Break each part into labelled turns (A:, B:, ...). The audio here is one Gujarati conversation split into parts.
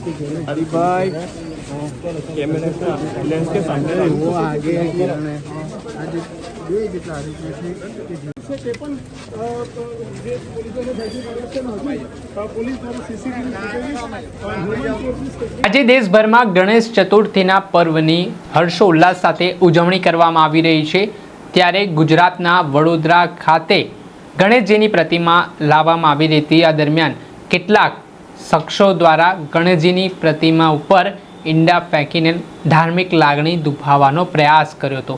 A: अरे भाई कैमरे का लेंस के सामने
B: वो
A: रहो।
B: आगे है किरण है आज બે જેટલા આરોપીઓ છે કે જે
C: તે પણ અ, જે પોલીસોને સેટિસ્ફેક્શન હતું અ, પોલીસ દ્વારા સીસીટીવી ફૂટેજ
D: આજે દેશભરમાં ગણેશ ચતુર્થીના પર્વની હર્ષોલ્લાસ સાથે ઉજવણી કરવામાં આવી રહી છે ત્યારે ગુજરાતના વડોદરા ખાતે ગણેશજીની પ્રતિમા લાવવામાં આવી રહી હતી આ દરમિયાન કેટલાક શખ્સો દ્વારા ગણેશજીની પ્રતિમા ઉપર ઈંડા ફેંકીને ધાર્મિક લાગણી દુભાવવાનો પ્રયાસ કર્યો હતો.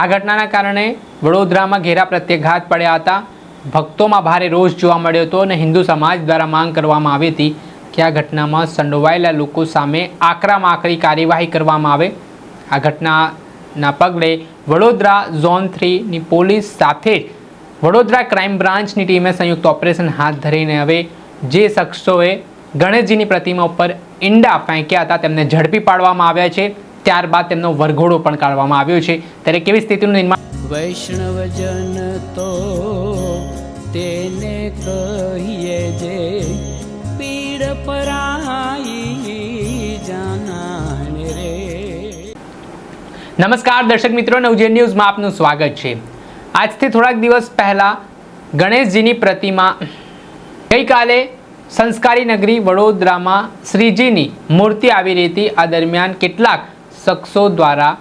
D: આ ઘટનાના કારણે વડોદરામાં ઘેરા પ્રત્યાઘાત પડ્યા હતા. ભક્તોમાં ભારે રોષ જોવા મળ્યો હતો અને હિન્દુ સમાજ દ્વારા માંગ કરવામાં આવી હતી કે આ ઘટનામાં સંડોવાયેલા લોકો સામે આકરામાં આકરી કાર્યવાહી કરવામાં આવે. આ ઘટનાના પગલે વડોદરા ઝોન થ્રીની પોલીસ સાથે વડોદરા ક્રાઇમ બ્રાન્ચની ટીમે સંયુક્ત ઓપરેશન હાથ ધરીને હવે જે શખ્સોએ ગણેશજીની પ્રતિમા ઉપર ઈંડા ફેંક્યા હતા તેમને ઝડપી પાડવામાં આવ્યા છે. ત્યારબાદ તેમનો વરઘોડો પણ કાઢવામાં આવ્યો છે. ત્યારે કેવી સ્થિતિનું નિર્માણ
E: વૈષ્ણવજન તો તેને કહીએ જે પીડ પરાઈ જાનાને રે.
D: નમસ્કાર દર્શક મિત્રો નવજે ન્યૂઝમાં આપનું સ્વાગત છે. આજથી થોડાક દિવસ પહેલાં ગણેશજીની પ્રતિમા ગઈકાલે સંસ્કારી નગરી વડોદરામાં શ્રીજીની મૂર્તિ આવી રહી હતી. આ દરમિયાન કેટલાક શખ્સો દ્વારા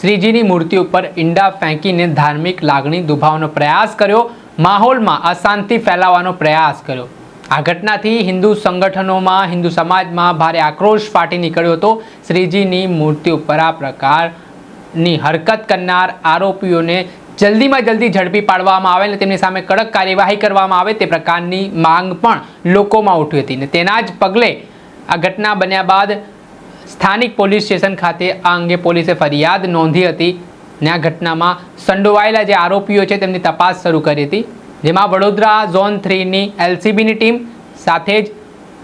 D: શ્રીજીની મૂર્તિ ઉપર ઈંડા ફેંકીને ધાર્મિક લાગણી દુભાવવાનો પ્રયાસ કર્યો. માહોલમાં અશાંતિ ફેલાવવાનો પ્રયાસ કર્યો. આ ઘટનાથી હિન્દુ સંગઠનોમાં, હિન્દુ સમાજમાં ભારે આક્રોશ ફાટી નીકળ્યો હતો. શ્રીજીની મૂર્તિ ઉપર આ પ્રકારની હરકત કરનાર આરોપીઓને જલ્દીમાં જલ્દી ઝડપી પાડવામાં આવે અને તેમની સામે કડક કાર્યવાહી કરવામાં આવે તે પ્રકારની માંગ પણ લોકોમાં ઉઠી હતી ને તેના જ પગલે આ ઘટના બન્યા બાદ સ્થાનિક પોલીસ સ્ટેશન ખાતે આ અંગે પોલીસે ફરિયાદ નોંધી હતી ને આ ઘટનામાં સંડોવાયેલા જે આરોપીઓ છે તેમની તપાસ શરૂ કરી હતી, જેમાં વડોદરા ઝોન થ્રીની એલસીબીની ટીમ સાથે જ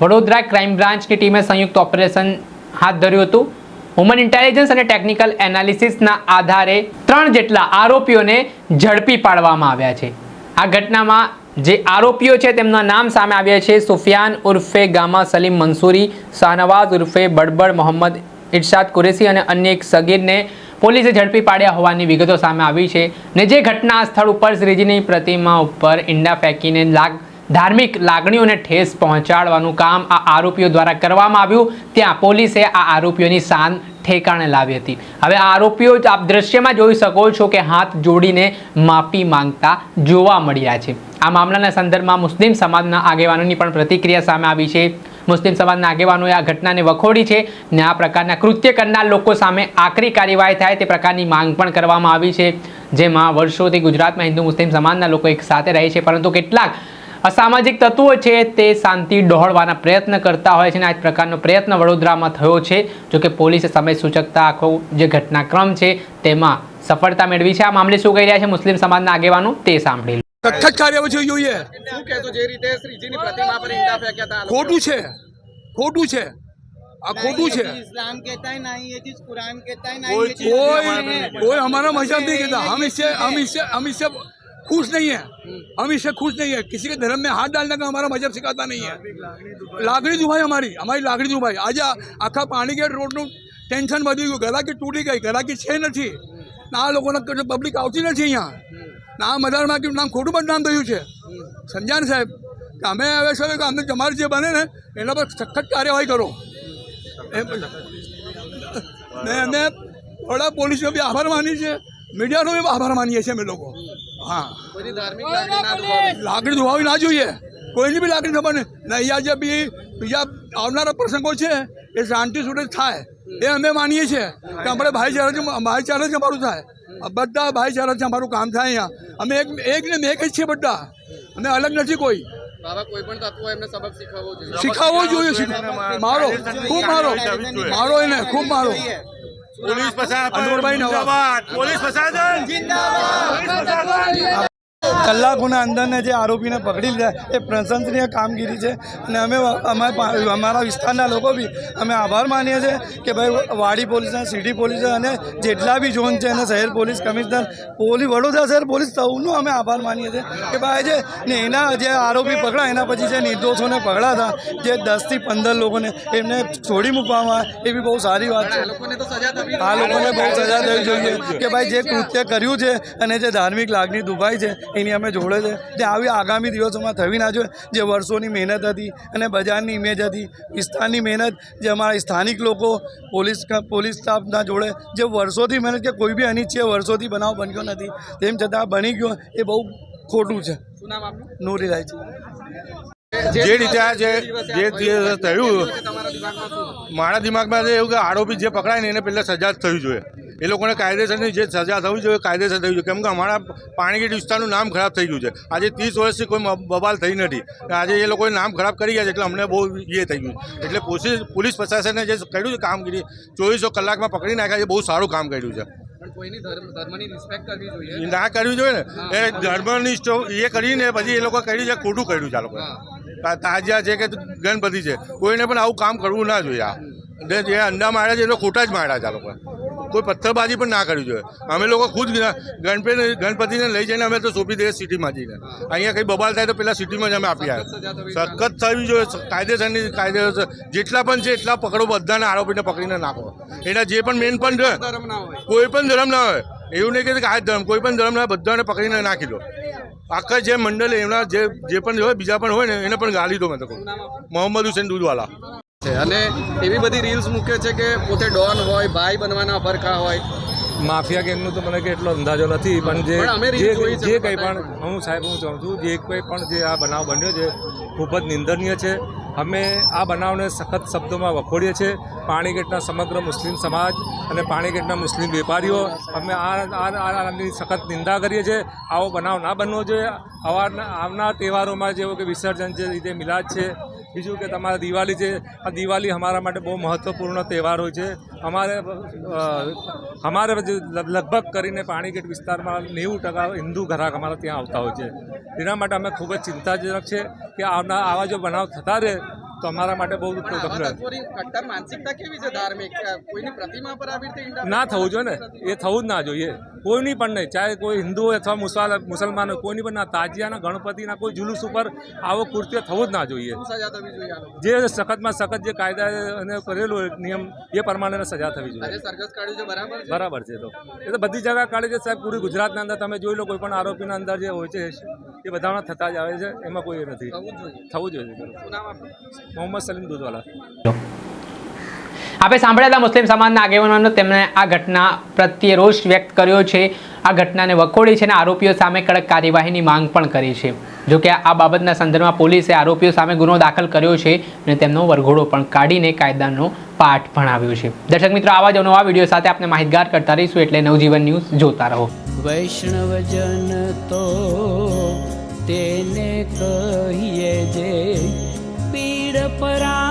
D: વડોદરા ક્રાઇમ બ્રાન્ચની ટીમે સંયુક્ત ઓપરેશન હાથ ધર્યું હતું. હ્યુમન ઇન્ટેલિજન્સ અને ટેકનિકલ એનાલિસિસના આધારે ત્રણ જેટલા આરોપીઓને ઝડપી પાડવામાં આવ્યા છે. આ ઘટનામાં જે આરોપીઓ છે તેમના નામ સામે આવ્યા છે સુફિયાન ઉર્ફે ગામા સલીમ મંસૂરી, શાહનવાઝ ઉર્ફે બડબડ મોહમ્મદ ઇરશાદ કુરેશી અને અન્ય એક સગીરને પોલીસે ઝડપી પાડ્યા હોવાની વિગતો સામે આવી છે ને જે ઘટના સ્થળ ઉપર શ્રીજીની પ્રતિમા ઉપર ઈંડા ફેંકીને લાગ ધાર્મિક લાગણીઓને ઠેસ પહોંચાડવાનું કામ આ આરોપીઓ દ્વારા કરવામાં આવ્યું. ત્યાં પોલીસે આ આરોપીઓની શાન ઠેકાણે લાવી હતી. હવે આરોપીઓ આપ દ્રશ્યમાં જોઈ શકો છો કે હાથ જોડીને માફી માંગતા જોવા મળ્યા છે. આ મામલાના સંદર્ભમાં મુસ્લિમ સમાજના આગેવાનોની પણ પ્રતિક્રિયા સામે આવી છે. મુસ્લિમ સમાજના આગેવાનોએ આ ઘટનાને વખોડી છે ને આ પ્રકારના કૃત્ય કરનાર લોકો સામે આકરી કાર્યવાહી થાય તે પ્રકારની માંગ પણ કરવામાં આવી છે. જેમાં વર્ષોથી ગુજરાતમાં હિન્દુ મુસ્લિમ સમાજના લોકો એક સાથે રહે છે. પરંતુ કેટલાક અસામાજિક તત્વો છે તે શાંતિ ડહોળવાના પ્રયત્ન કરતા હોય છે અને આ જ પ્રકારનો પ્રયત્ન વડોદરામાં થયો છે જો કે પોલીસે સમય સૂચકતા આખો જે ઘટનાક્રમ છે તેમાં સફળતા મેળવી છે આ મામલે શું કહી રહ્યા છે મુસ્લિમ સમાજના આગેવાનો તે સાંભળી લો.
F: સખત કાર્યવાહી જોઈએ
G: શું કહેશો જે રીતે શ્રીજીની પ્રતિમા પર ઈંડા ફેંક્યા હતા આ લોકોએ?
F: ખોટું છે ખોટું છે આ ખોટું છે
H: इस्लाम कहता है ना ही ये चीज कुरान कहता है ना ही ये चीज
F: कोई कोई हमारा मजहब नहीं कहता हम इससे हम इससे हम इससे खुश नहीं है हम इससे खुश नहीं है किसी के धर्म में हाथ डालने का हमारा मजहब सिखाता नहीं है લાગણી દુભાઈ અમારી અમારી લાગણી દુભાઈ આજે આ આખા પાણીગેટ રોડનું ટેન્શન વધી ગયું ગરાકી તૂટી ગઈ ગરાકી છે નથી ના આ લોકોને પબ્લિક આવતી નથી અહીંયા ના આ મદાર માર્કેટ નામ ખોટું બદનામ થયું છે સમજ્યા ને સાહેબ કે અમે હવે શું કે અમને તમારે જે બને ને એના પર સખત કાર્યવાહી કરો એમ ને અમે થોડા પોલીસનો બી આભાર માની છે મીડિયાનો બી આભાર માનીએ છીએ અમે લોકો હા.
G: લાગણી ના
F: દુભાવી. ના જોઈએ. કોઈની બી લાગણી ખબર નહીં. અહીંયા જે બી બીજા આવનારા પ્રસંગો છે એ શાંતિ સુરે થાય. એ અમે માનીએ છીએ કે આપણે ભાઈચારા ભાઈચારા જ અમારું થાય. બધા ભાઈચારા છે અમારું કામ થાય અહીંયા. અમે એક એક ને એક જ છીએ બધા. અમે અલગ નથી કોઈ.
G: બાબા કોઈ પણ તત્વો એમને સબક શીખવવો જોઈએ.
F: શીખાવવો જોઈએ મારો ખૂબ મારો. મારો એને ખૂબ મારો. પોલીસ
A: પ્રશાસન. પોલીસ પ્રશાસન. જિંદાબાદ.
I: કલાકોના અંદરને જે આરોપીને પકડી લીધા, એ પ્રશંસનીય કામગીરી છે. અને અમે અમારા વિસ્તારના લોકો બી અમે આભાર માનીએ છીએ કે ભાઈ, વાડી પોલીસ સિટી પોલીસ અને જેટલા બી ઝોન છે અને શહેર પોલીસ કમિશનર પોલીસ વડોદરા શહેર પોલીસ સૌનો અમે આભાર માનીએ છીએ કે ભાઈ જે, ને એના જે આરોપી પકડા એના પછી જે નિર્દોષોને પકડાતા જે દસથી પંદર લોકોને એમને છોડી મૂકવામાં એ બી બહુ સારી વાત છે.
G: આ લોકોને
I: બહુ સજા થવી જોઈએ કે ભાઈ, જે કૃત્ય કર્યું છે અને જે ધાર્મિક લાગણી દુભાઈ છે, એની અમે જોડે છે. જે આવી આગામી દિવસોમાં થવી ના જોઈએ. જે વર્ષોની મહેનત હતી અને બજારની ઇમેજ હતી વિસ્તારની મહેનત જે અમારા સ્થાનિક લોકો પોલીસ પોલીસ સ્ટાફના જોડે જે વર્ષોથી મહેનત કે કોઈ બી અનિચ્છીય વર્ષોથી બનાવ બન્યો નથી. તેમ છતાં બની ગયો એ બહુ ખોટું છે.
G: નો નામ આપનું?
I: નોરી રાય છે.
J: જે રીતે આ જે થયું? મારા દિમાગમાં એવું કે આરોપી જે પકડાય ને એને પહેલાં સજા જ થવી જોઈએ. એ લોકોને કાયદેસરની જે સજા થવી જોઈએ કાયદેસર થવી જોઈએ. કેમ કે અમારા પાણીગીર વિસ્તારનું નામ ખરાબ થઈ ગયું છે. આજે ત્રીસ વર્ષથી કોઈ બબાલ થઈ નથી. આજે એ લોકોએ નામ ખરાબ કરી ગયા છે એટલે અમને બહુ એ થઈ ગયું એટલે પોલીસ પોલીસ પ્રશાસને જે કર્યું છે કામગીરી ચોવીસો કલાકમાં પકડી નાખ્યા છે બહુ સારું કામ કર્યું છે. ના કરવી જોઈએ ને. એ ધર્મની એ કરીને પછી એ લોકો કર્યું છે ખોટું કર્યું છે આ લોકોએ. તા- તાજિયા છે કે ગણપતિ છે કોઈને પણ આવું કામ કરવું ના જોઈએ આ. જે અંડા માર્યા છે એ લોકો ખોટા જ માર્યા છે આ લોકોએ. કોઈ પથ્થરબાજી પણ ના કરવી જોઈએ. અમે લોકો ખુદ ગણપતિ ગણપતિને લઈ જઈને અમે તો સોંપી દઈએ સિટીમાં જઈને. અહીંયા કંઈ બબાલ થાય તો પેલા સિટીમાં જ અમે આપી આવ્યા સખત થવી જોઈએ. કાયદેસરની કાયદેસર જેટલા પણ છે એટલા પકડો બધાને આરોપીને પકડીને નાખો. એના જે પણ મેન પણ કોઈ પણ ધર્મ ના હોય. એવું નહીં કે આ ધર્મ કોઈ પણ ધર્મ ના હોય, બધાને પકડીને નાખી દો. આખા જે મંડળ એમના જે જે પણ હોય બીજા પણ હોય ને એને પણ ગાલી દો મેં તો મોહમ્મદ હુસેન દૂધવાલા.
G: છે. અને એવી બધી રીલ્સ મૂકે છે કે પોતે ડોન હોય ભાઈ બનવાના ફરકા હોય.
A: માફિયા ગેંગનું તો મને કે એટલો અંદાજો નથી પણ જે જે જે કંઈ પણ હું સાહેબ હું કહું છું જે કંઈ પણ જે આ બનાવ બન્યો છે ખૂબ જ નિંદનીય છે. અમે આ બનાવને સખત શબ્દોમાં વખોડીએ છીએ. પાણીગેટના સમગ્ર મુસ્લિમ સમાજ અને પાણીગેટના મુસ્લિમ વેપારીઓ અમે આ આની સખત નિંદા કરીએ છીએ. આવો બનાવ ના બનવો જોઈએ. આવા આવનાર તહેવારોમાં જેવો કે વિસર્જન છે રીતે મિલાદ છે બીજું કે તમારે દિવાળી છે આ દિવાળી અમારા માટે બહુ મહત્ત્વપૂર્ણ તહેવાર હોય છે. અમારે અમારે લગભગ કરીને પાણીગેટ વિસ્તારમાં નેવું ટકા હિન્દુ ઘરાક અમારા ત્યાં આવતા હોય છે. તેના માટે અમે ખૂબ જ ચિંતાજનક છે કે આવના આવા જો બનાવ થતા રહે તો અમારા માટે બહુ
G: કટ્ટર માનસિકતા કેવી છે ધાર્મિક? કોઈની પ્રતિમા પર આવી રીતે
A: ના થવું જોઈએ ને. એ થવું જ ના જોઈએ. કોઈની પણ નહીં. ચાહે કોઈ હિન્દુ હોય અથવા મુસલ મુસલમાન હોય કોઈની પણ ના. તાજિયાના ગણપતિના કોઈ જુલુસ ઉપર આવો કૃત્ય થવું જ ના જોઈએ. જે સખતમાં સખત જે કાયદા અને કરેલું હોય નિયમ એ પ્રમાણે સજા થવી જોઈએ.
G: બરાબર છે?
A: તો. એ તો બધી જગા કાઢે છે સાહેબ પૂરી ગુજરાતના અંદર તમે જોઈ લો કોઈ પણ આરોપીના અંદર જે હોય છે એ બધામાં થતા જ આવે છે એમાં કોઈ એ નથી.
G: થવું જોઈએ.
A: થવું જોઈએ.
G: શું નામ આપનું?
A: મોહમ્મદ સલીમ દૂધવાલા.
D: આપણે સાંભળ્યા હતા મુસ્લિમ સમાજના આગેવાનોનો, તેમણે આ ઘટના પ્રત્યે રોષ વ્યક્ત કર્યો છે. આ ઘટનાને વખોડી છે અને આરોપીઓ સામે કડક કાર્યવાહીની માંગ પણ કરી છે. જો કે આ બાબતના સંદર્ભમાં પોલીસે આરોપીઓ સામે ગુનો દાખલ કર્યો છે અને તેમનો વરઘોડો પણ કાઢીને કાયદાનો પાઠ ભણાવ્યો છે. દર્શક મિત્રો, આવા જ નવા વીડિયો સાથે આપણે માહિતગાર કરતા રહીશું એટલે નવજીવન ન્યૂઝ જોતા રહો.
E: વૈષ્ણવજન તો તેને કહીએ જે પીડ પરા